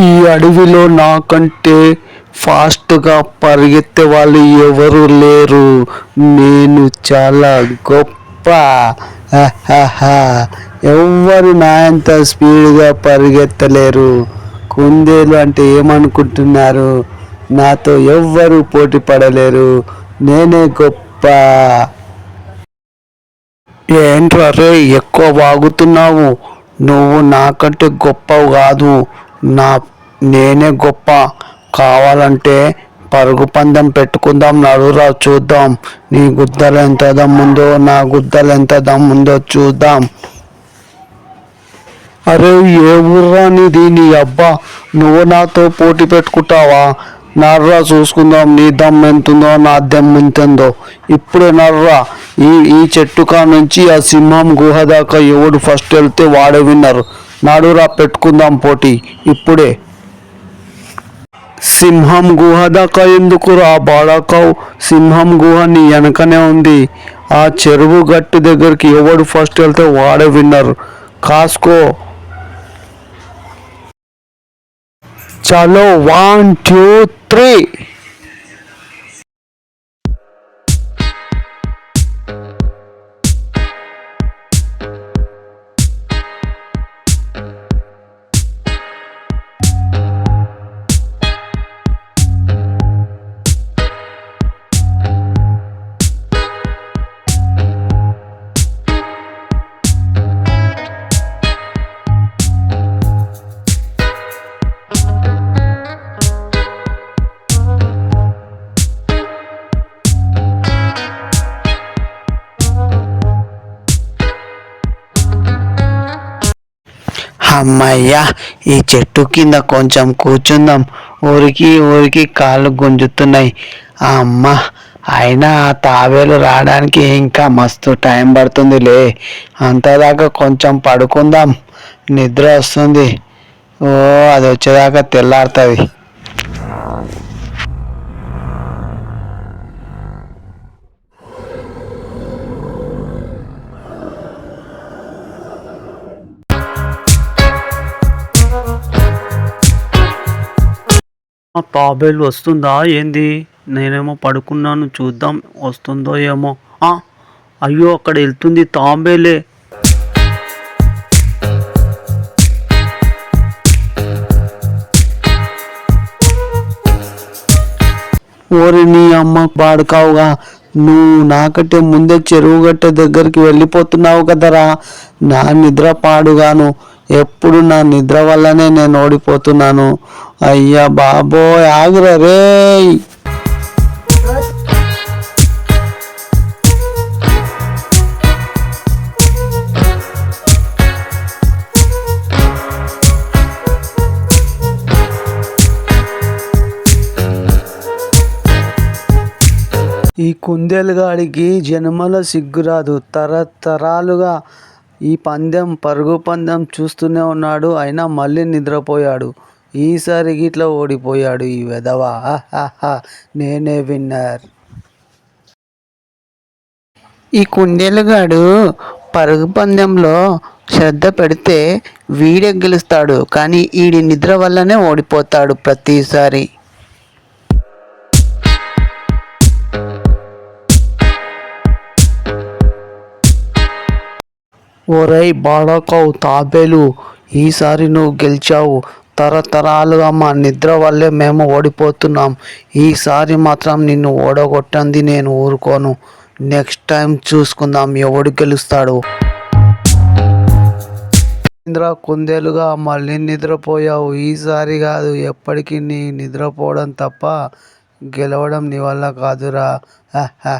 ఈ అడవిలో నాకంటే ఫాస్ట్గా పరిగెత్తే వాళ్ళు ఎవరు లేరు. నేను చాలా గొప్ప. ఎవరు ఎవ్వరు నా అంత స్పీడ్గా పరిగెత్తలేరు. కుందేలు అంటే ఏమనుకుంటున్నారు? నాతో ఎవ్వరు పోటీ పడలేరు. నేనే గొప్ప. ఏంట్రా రే ఎక్కువ వాగుతున్నావు? నువ్వు నాకంటే గొప్ప కాదు. నా నేనే గొప్ప. కావాలంటే పరుగు పందెం పెట్టుకుందాం నడురా చూద్దాం. నీ గుద్దలు ఎంత దమ్ముందో నా గుద్దలు ఎంత దమ్ముందో చూద్దాం. అరే ఏ ఊర్రా నీది నీ అబ్బా? నువ్వు నాతో పోటీ పెట్టుకుంటావా? నర్రా చూసుకుందాం. నీ దమ్ ఎంతుందో నా దమ్ ఎంతుందో. ఇప్పుడే నర్రా ఈ ఈ చెట్టు కా నుంచి ఆ సింహం గుహ దాకా ఎవడు ఫస్ట్ వెళ్తే వాడే విన్నారు నాడురా పెట్టుకుందాం పోటీ ఇప్పుడే. సింహం గుహ దాకా ఎందుకు రా సింహం గుహ నీ వెనకనే ఉంది. ఆ చెరువు గట్టు దగ్గరికి ఎవడు ఫస్ట్ వెళ్తే వాడే విన్నర్ కాస్కో. చలో వన్ టూ త్రీ అమ్మయ్యా ఈ చెట్టు కింద కొంచెం కూర్చుందాం. ఊరికి ఊరికి కాళ్ళు గుంజుతున్నాయి. అమ్మ అయినా ఆ తాబేలు రావడానికి ఇంకా మస్తు టైం పడుతుందిలే. అంతదాకా కొంచెం పడుకుందాం. నిద్ర వస్తుంది. ఓ అది వచ్చేదాకా తెల్లారుతుంది. తాబేలు వస్తుందా ఏంది? నేనేమో పడుకున్నాను చూద్దాం వస్తుందో ఏమో. అయ్యో అక్కడ వెళ్తుంది తాంబేలే. ఓరి నీ అమ్మ పాడుకావుగా నువ్వు నాకంటే ముందే చెరువు గట్ట దగ్గరికి వెళ్ళిపోతున్నావు కదరా. నా నిద్ర పాడుగాను. ఎప్పుడు నా నిద్ర వల్లనే నేను ఓడిపోతున్నాను. అయ్యా బాబోయ్ ఆగురా రేయ్. ఈ కుందేలుగాడికి జన్మల సిగ్గురాదు తరతరాలుగా ఈ పందెం పరుగు పందెం చూస్తూనే ఉన్నాడు అయినా మళ్ళీ నిద్రపోయాడు. ఈసారి గిట్లా ఓడిపోయాడు ఈ వెధవ. నేనే విన్నర్. ఈ కుందేలుగాడు పరుగు పందెంలో శ్రద్ధ పెడితే వీడే గెలుస్తాడు కానీ ఈడి నిద్ర వల్లనే ఓడిపోతాడు ప్రతిసారి. ఓరై బాడకవు తాబేలు ఈసారి నువ్వు గెలిచావు. తరతరాలుగా మా నిద్ర వల్లే మేము ఓడిపోతున్నాం. ఈసారి మాత్రం నిన్ను ఓడగొట్టంది నేను ఊరుకోను. నెక్స్ట్ టైం చూసుకుందాం ఎవడు గెలుస్తాడు. ఇంద్ర కుందేలుగా మళ్ళీ నిద్రపోయావు. ఈసారి కాదు ఎప్పటికీ నీ నిద్రపోవడం తప్ప గెలవడం నీ వల్ల కాదురా. హ.